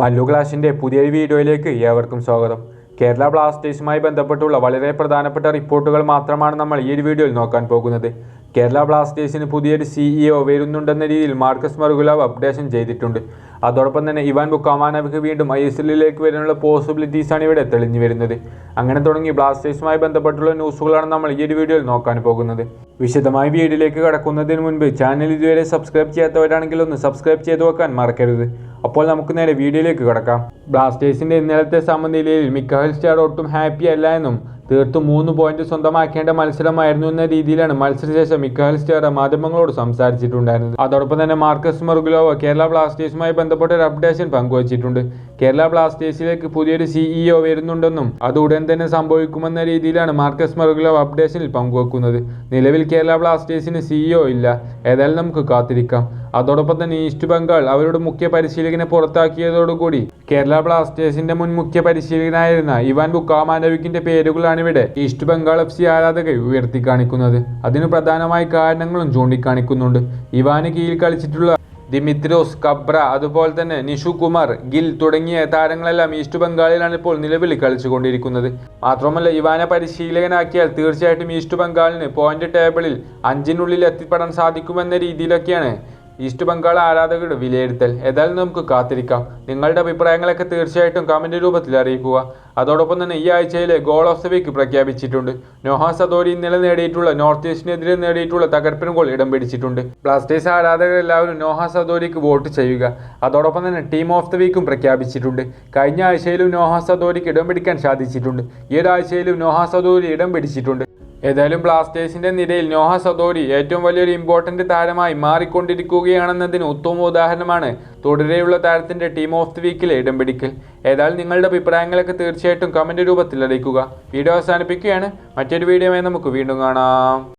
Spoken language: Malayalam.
മല്ലു ക്ലാഷിന്റെ പുതിയൊരു വീഡിയോയിലേക്ക് ഏവർക്കും സ്വാഗതം. കേരള ബ്ലാസ്റ്റേഴ്സുമായി ബന്ധപ്പെട്ടുള്ള വളരെ പ്രധാനപ്പെട്ട റിപ്പോർട്ടുകൾ മാത്രമാണ് നമ്മൾ ഈ ഒരു വീഡിയോയിൽ നോക്കാൻ പോകുന്നത്. കേരള ബ്ലാസ്റ്റേഴ്സിന് പുതിയൊരു സിഇഒ വരുന്നുണ്ടെന്ന രീതിയിൽ മാർക്കസ് മറുകുലാവ് അപ്ഡേഷൻ ചെയ്തിട്ടുണ്ട്. അതോടൊപ്പം തന്നെ ഇവാൻ ബുക്കാമാനവിക്ക് വീണ്ടും ഐ എസ് എല്ലിലേക്ക് വരാനുള്ള പോസിബിലിറ്റീസാണ് ഇവിടെ തെളിഞ്ഞു വരുന്നത്. അങ്ങനെ തുടങ്ങി ബ്ലാസ്റ്റേഴ്സുമായി ബന്ധപ്പെട്ടുള്ള ന്യൂസുകളാണ് നമ്മൾ ഈ ഒരു വീഡിയോയിൽ നോക്കാൻ പോകുന്നത്. വിശദമായി വീഡിയോയിലേക്ക് കടക്കുന്നതിന് മുൻപ് ചാനൽ ഇതുവരെ സബ്സ്ക്രൈബ് ചെയ്യാത്തവരാണെങ്കിൽ ഒന്ന് സബ്സ്ക്രൈബ് ചെയ്തു വെക്കാൻ മറക്കരുത്. അപ്പോൾ നമുക്ക് നേരെ വീഡിയോയിലേക്ക് കിടക്കാം. ബ്ലാസ്റ്റേഴ്സിന്റെ ഇന്നലത്തെ സമനിലയിൽ മിക്കഹൽ സ്റ്റാർ ഒട്ടും ഹാപ്പി അല്ല എന്നും തീർത്തും മൂന്ന് പോയിന്റ് സ്വന്തമാക്കേണ്ട മത്സരമായിരുന്നു എന്ന രീതിയിലാണ് മത്സരശേഷം മിക്കഹൽ സ്റ്റാർ മാധ്യമങ്ങളോട് സംസാരിച്ചിട്ടുണ്ടായിരുന്നത്. അതോടൊപ്പം തന്നെ മാർക്കസ് മർഗുലോവ കേരള ബ്ലാസ്റ്റേഴ്സുമായി ബന്ധപ്പെട്ട ഒരു അപ്ഡേഷൻ പങ്കുവച്ചിട്ടുണ്ട്. കേരള ബ്ലാസ്റ്റേഴ്സിലേക്ക് പുതിയൊരു സിഇഒ വരുന്നുണ്ടെന്നും അത് ഉടൻ തന്നെ സംഭവിക്കുമെന്ന രീതിയിലാണ് മാർക്കസ് മർഗുലോവ അപ്ഡേഷനിൽ പങ്കുവെക്കുന്നത്. നിലവിൽ കേരള ബ്ലാസ്റ്റേഴ്സിന് സിഇഒ ഇല്ല. ഏതായാലും നമുക്ക് കാത്തിരിക്കാം. അതോടൊപ്പം തന്നെ ഈസ്റ്റ് ബംഗാൾ അവരുടെ മുഖ്യ പരിശീലകനെ പുറത്താക്കിയതോടുകൂടി കേരള ബ്ലാസ്റ്റേഴ്സിന്റെ മുൻ മുഖ്യ പരിശീലകനായിരുന്ന ഇവാൻ ബുക്കാമാനവിക്കിന്റെ പേരുകളാണ് ഇവിടെ ഈസ്റ്റ് ബംഗാൾ എഫ് സി ആരാധകർ ഉയർത്തി കാണിക്കുന്നത് അതിന് പ്രധാനമായ കാരണങ്ങളും ചൂണ്ടിക്കാണിക്കുന്നുണ്ട്. ഇവാന് കീഴിൽ കളിച്ചിട്ടുള്ള ദിമിത്രോസ് കബ്ര അതുപോലെ തന്നെ നിഷു കുമാർ ഗിൽ തുടങ്ങിയ താരങ്ങളെല്ലാം ഈസ്റ്റ് ബംഗാളിലാണ് ഇപ്പോൾ നിലവിൽ കളിച്ചുകൊണ്ടിരിക്കുന്നത്. മാത്രമല്ല ഇവാനെ പരിശീലകനാക്കിയാൽ തീർച്ചയായിട്ടും ഈസ്റ്റ് ബംഗാളിന് പോയിന്റ് ടേബിളിൽ അഞ്ചിനുള്ളിൽ എത്തിപ്പെടാൻ സാധിക്കുമെന്ന രീതിയിലൊക്കെയാണ് ഈസ്റ്റ് ബംഗാൾ ആരാധകരുടെ വിലയിരുത്തൽ. ഏതായാലും നമുക്ക് കാത്തിരിക്കാം. നിങ്ങളുടെ അഭിപ്രായങ്ങളൊക്കെ തീർച്ചയായിട്ടും കമന്റ് രൂപത്തിൽ അറിയിക്കുക. അതോടൊപ്പം തന്നെ ഈ ആഴ്ചയിലെ ഗോൾ ഓഫ് ദ വീക്ക് പ്രഖ്യാപിച്ചിട്ടുണ്ട്. നോഹ സദോരി ഇന്നലെ നേടിയിട്ടുള്ള നോർത്ത് ഈസ്റ്റിനെതിരെ നേടിയിട്ടുള്ള തകർപ്പൻ ഗോൾ ഇടം പിടിച്ചിട്ടുണ്ട്. ബ്ലാസ്റ്റേഴ്സ് ആരാധകർ എല്ലാവരും നോഹ സദോരിക്ക് വോട്ട് ചെയ്യുക. അതോടൊപ്പം തന്നെ ടീം ഓഫ് ദ വീക്കും പ്രഖ്യാപിച്ചിട്ടുണ്ട്. കഴിഞ്ഞ ആഴ്ചയിലും നോഹ സദോരിക്ക് ഇടം പിടിക്കാൻ സാധിച്ചിട്ടുണ്ട്. ഈ ഒരാഴ്ചയിലും നോഹ സദോരി ഇടം പിടിച്ചിട്ടുണ്ട്. ഏതായാലും ബ്ലാസ്റ്റേഴ്സിന്റെ നിരയിൽ നോഹ സദോരി ഏറ്റവും വലിയൊരു ഇമ്പോർട്ടന്റ് താരമായി മാറിക്കൊണ്ടിരിക്കുകയാണെന്നതിന് ഉത്തമ ഉദാഹരണമാണ് തുടരെയുള്ള താരത്തിന്റെ ടീം ഓഫ് ദി വീക്കിലെ ഇടം പിടിക്കൽ. ഏതായാലും നിങ്ങളുടെ അഭിപ്രായങ്ങളൊക്കെ തീർച്ചയായിട്ടും കമന്റ് രൂപത്തിൽ അറിയിക്കുക. വീഡിയോ അവസാനിപ്പിക്കുകയാണ്. മറ്റൊരു വീഡിയോയുമായി നമുക്ക് വീണ്ടും കാണാം.